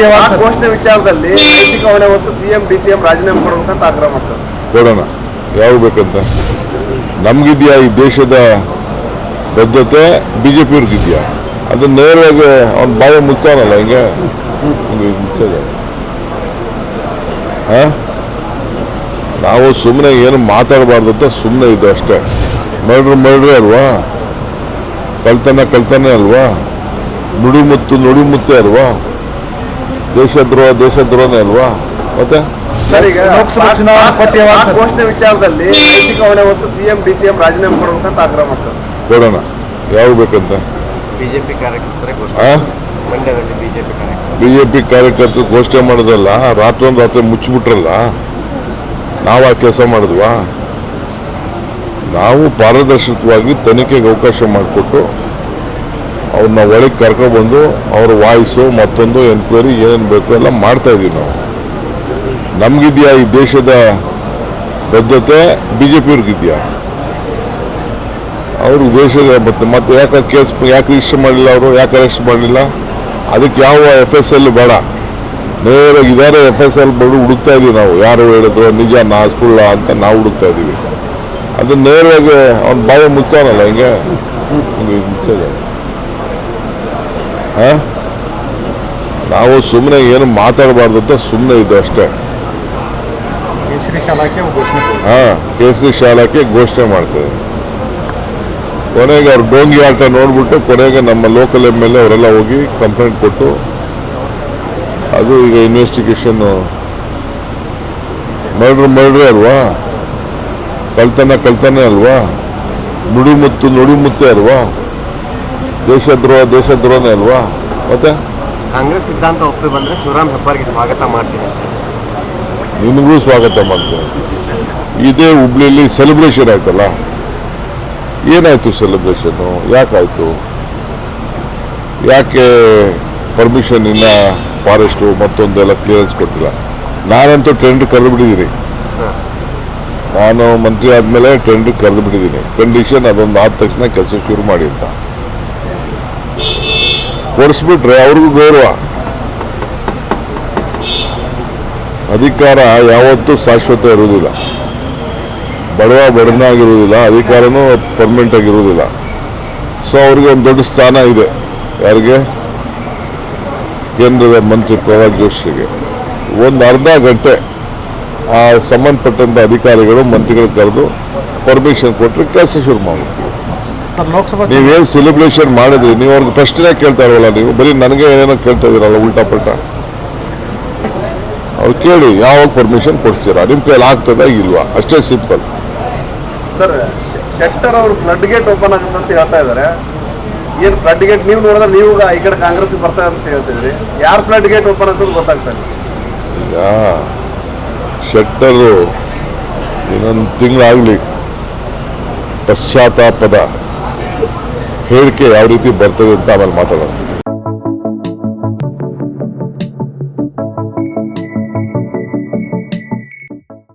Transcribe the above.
ಆ ಘೋಷಣೆ ವಿಚಾರದಲ್ಲಿ ಹೊಣೆ ಹೊತ್ತು ಸಿಎಂ ಡಿಸಿಎಂ ರಾಜೀನಾಮೆ ಕೊಡ್ಬೇಕಂತ ಆಗ್ರಹ ಮಾಡ್ತಾರೆ. ಕೊಡೋಣ. ಯಾವಾಗ ಬೇಕಂತ? ನಮ್ಗಿದ್ಯಾ ಈ ದೇಶದ ಬದ್ಧತೆ? ಬಿ ಜೆ ಪಿಯವ್ರಿಗಿದ್ಯಾ ಅದನ್ನ ನೇರವಾಗಿ ಅವ್ನ ಬಾಯ ಮುಚ್ಚಾನಲ್ಲ ಹಿಂಗೆ? ನಾವು ಸುಮ್ಮನೆ ಏನು ಮಾತಾಡಬಾರ್ದು ಅಂತ ಸುಮ್ಮನೆ ಇದೆ ಅಷ್ಟೇ. ಮರ್ಡ್ರ್ ಮರ್ಡ್ರೆ ಅಲ್ವಾ? ಕಳ್ತನ ಕಲ್ತಾನೆ ಅಲ್ವಾ? ನುಡಿಮುತ್ತು ನುಡಿಮುತ್ತೆ ಅಲ್ವಾ? ದೇಶದ್ರೋಹ ದೇಶದ್ರೋಹನೇ ಅಲ್ವಾ? ಮತ್ತೆ? ಘೋಷಣೆ ವಿಚಾರದಲ್ಲಿ ನೈತಿಕ ಹೊಣೆ ಹೊತ್ತು ಸಿಎಂ ಡಿಸಿಎಂ ರಾಜೀನಾಮೆ ಅಂತ ಆಗ್ರಹ ಮಾಡ್ತಾರೆ. ಕೊಡೋಣ. ಯಾವಾಗ ಬೇಕಂತ? ಬಿಜೆಪಿ ಕಾರ್ಯಕರ್ತರ ಮಂಡ್ಯದಲ್ಲಿ ಬಿಜೆಪಿ ಕಾರ್ಯಕರ್ತರು. ಬಿ ಜೆ ಪಿ ಕಾರ್ಯಕರ್ತರು ಘೋಷಣೆ ಮಾಡೋದಲ್ಲ ರಾತ್ರೊಂದು ರಾತ್ರಿ ಮುಚ್ಚಿಬಿಟ್ರಲ್ಲ? ನಾವು ಆ ಕೆಲಸ ಮಾಡಿದ್ವಾ? ನಾವು ಪಾರದರ್ಶಕವಾಗಿ ತನಿಖೆಗೆ ಅವಕಾಶ ಮಾಡಿಕೊಟ್ಟು ಅವ್ರನ್ನ ಒಳಗೆ ಕರ್ಕೊಬಂದು ಅವ್ರ ವಾಯ್ಸು ಮತ್ತೊಂದು ಎನ್ಕ್ವೈರಿ ಏನೇನು ಬೇಕು ಎಲ್ಲ ಮಾಡ್ತಾ ಇದೀವಿ ನಾವು. ನಮಗಿದೆಯಾ ಈ ದೇಶದ ಬದ್ಧತೆ? ಬಿ ಜೆ ಪಿಯವ್ರಿಗಿದೆಯಾ ಅವರು ದೇಶದ ಮತ್ತೆ ಮತ್ತೆ ಯಾಕೆ ಕೇಸ್ ಯಾಕೆ ರಿಜಿಸ್ಟರ್ ಮಾಡಲಿಲ್ಲ ಅವರು? ಯಾಕೆ ಅರೆಸ್ಟ್ ಮಾಡಲಿಲ್ಲ? ಅದಕ್ಕೆ ಯಾವ ಎಫ್ ಎಸ್ ಎಲ್ ಬೇಡ. ನೇರ ಇದಾರೆ ಎಫ್ ಎಸ್ ಎಲ್ ಬಡು, ಹುಡುಕ್ತಾ ಇದೀವಿ ನಾವು. ಯಾರು ಹೇಳಿದ್ರು ನಿಜ, ನಾ, ಸುಳ್ಳ ಅಂತ ನಾವು ಹುಡುಕ್ತಾ ಇದೀವಿ. ಅದನ್ನ ನೇರವಾಗಿ ಅವ್ನ ಬಾಯ ಮುಚ್ಚಾನಲ್ಲ, ಹಿಂಗೆ? ಹಿಂಗೆ ಮುಚ್ಚೋದು ಹಾ ನಾವು ಸುಮ್ಮನೆ ಏನು ಮಾತಾಡಬಾರ್ದು ಅಂತ ಸುಮ್ಮನೆ ಇದ್ದು ಅಷ್ಟೇ. ಹಾ ಕೇಸರಿ ಶಾಲಾಕ್ಕೆ ಘೋಷಣೆ ಮಾಡ್ತೇವೆ. ಕೊನೆಗೆ ಅವ್ರ ಡೋಂಗಿ ಆಟ ನೋಡ್ಬಿಟ್ಟು ಕೊನೆಗೆ ನಮ್ಮ ಲೋಕಲ್ ಎಂ ಎಲ್ ಎ ಅವರೆಲ್ಲ ಹೋಗಿ ಕಂಪ್ಲೇಂಟ್ ಕೊಟ್ಟು ಅದು ಈಗ ಇನ್ವೆಸ್ಟಿಗೇಷನ್ ಮರ್ಡ್ರ್ ಮರ್ಡ್ರೇ ಅಲ್ವಾ? ಕಳ್ತನ ಕಲ್ತನೇ ಅಲ್ವಾ? ನುಡಿಮುತ್ತು ನುಡಿಮುತ್ತೆ ಅಲ್ವಾ? ದೇಶದ್ರೋಹ ದೇಶದ್ರೋಹನೇ ಅಲ್ವಾ? ಮತ್ತೆ? ಕಾಂಗ್ರೆಸ್ ಸಿದ್ಧಾಂತ ಒಪ್ಪಿ ಬಂದ್ರೆ ಶಿವರಾಮ್ ಹೆಬ್ಬಾರ್ಗೆ ಸ್ವಾಗತ ಮಾಡ್ತೀನಿ. ನಿಮಗೂ ಸ್ವಾಗತ ಮಾಡ್ತೀನಿ. ಇದೇ ಹುಬ್ಳಿಯಲ್ಲಿ ಸೆಲೆಬ್ರೇಷನ್ ಆಯ್ತಲ್ಲ? ಏನಾಯ್ತು ಸೆಲೆಬ್ರೇಷನ್ನು ಯಾಕಾಯ್ತು? ಯಾಕೆ ಪರ್ಮಿಷನ್ ಇಲ್ಲ ಫಾರೆಸ್ಟು ಮತ್ತೊಂದೆಲ್ಲ ಕ್ಲಿಯರೆನ್ಸ್ ಕೊಟ್ಟಿಲ್ಲ? ನಾನಂತೂ ಟೆಂಡರ್ ಕರೆದು ಬಿಟ್ಟಿದ್ದೀನಿ. ನಾನು ಮಂತ್ರಿ ಆದಮೇಲೆ ಟೆಂಡರ್ ಕರೆದು ಬಿಟ್ಟಿದ್ದೀನಿ. ಕಂಡೀಷನ್ ಅದೊಂದು ಆದ ತಕ್ಷಣ ಕೆಲಸ ಶುರು ಮಾಡಿ ಅಂತ. ಕೊಡಿಸ್ಬಿಟ್ರೆ ಅವ್ರಿಗೂ ಗೌರವ. ಅಧಿಕಾರ ಯಾವತ್ತೂ ಶಾಶ್ವತ ಇರುವುದಿಲ್ಲ. ಬಡವ ಬಡನಾಗಿರುವುದಿಲ್ಲ ಅಧಿಕಾರನೂ ಪರ್ಮನೆಂಟ್ ಆಗಿರುವುದಿಲ್ಲ. ಸೊ ಅವ್ರಿಗೆ ಒಂದು ದೊಡ್ಡ ಸ್ಥಾನ ಇದೆ. ಯಾರಿಗೆ? ಕೇಂದ್ರದ ಮಂತ್ರಿ ಪ್ರಹ್ಲಾದ್ ಜೋಶಿಗೆ. ಒಂದು ಅರ್ಧ ಗಂಟೆ ಆ ಸಂಬಂಧಪಟ್ಟಂತ ಅಧಿಕಾರಿಗಳು, ಮಂತ್ರಿಗಳು ಕರೆದು ಪರ್ಮಿಷನ್ ಕೊಟ್ಟರೆ ಕೆಲಸ ಶುರು ಲೋಕಸಭಾ ನೀವೇನು ಸೆಲೆಬ್ರೇಷನ್ ಮಾಡಿದ್ರಿ? ನೀವು ಅವ್ರಿಗೆ ಪ್ರಶ್ನೆ ಕೇಳ್ತಾ ಇರೋಲ್ಲ ನೀವು? ಬರೀ ನನಗೆ ಏನೋ ಕೇಳ್ತಾ ಇದೀರಲ್ಲ ಉಲ್ಟಾ ಪಲ್ಟಾ ಅವ್ರು ಕೇಳಿ ಯಾವಾಗ ಪರ್ಮಿಷನ್ ಕೊಡ್ತೀರಾ? ನಿಮ್ಮ ಕೈಯಲ್ಲಿ ಆಗ್ತದ ಇಲ್ವಾ? ಅಷ್ಟೇ ಸಿಂಪಲ್ ಸರ್ ಶೆಟ್ಟರ್ ಅವರು ಫ್ಲಡ್ ಗೇಟ್ ಓಪನ್ ಆಗುತ್ತೆ ಅಂತ ಹೇಳ್ತಾ ಇದ್ದಾರೆ. ಏನು ಫ್ಲಡ್ ಗೇಟ್ ನೀವು ನೋಡಿದ್ರೆ ನೀವು ಈ ಕಡೆ ಕಾಂಗ್ರೆಸ್ ಬರ್ತಾ ಅಂತ ಹೇಳ್ತಿದ್ರಿ ಯಾರು ಫ್ಲಡ್ ಗೇಟ್ ಓಪನ್ ಅಂತ ಗೊತ್ತಾಗ್ತಾ ಇಲ್ಲ. ಈಗ ಶೆಟ್ಟರು ಇನ್ನೊಂದು ತಿಂಗಳಾಗಲಿ ಪಶ್ಚಾತ್ತಾಪದ ಹೇಳಿಕೆ ಯಾವ ರೀತಿ ಬರ್ತದೆ ಅಂತ ಆಮೇಲೆ ಮಾತಾಡೋಣ.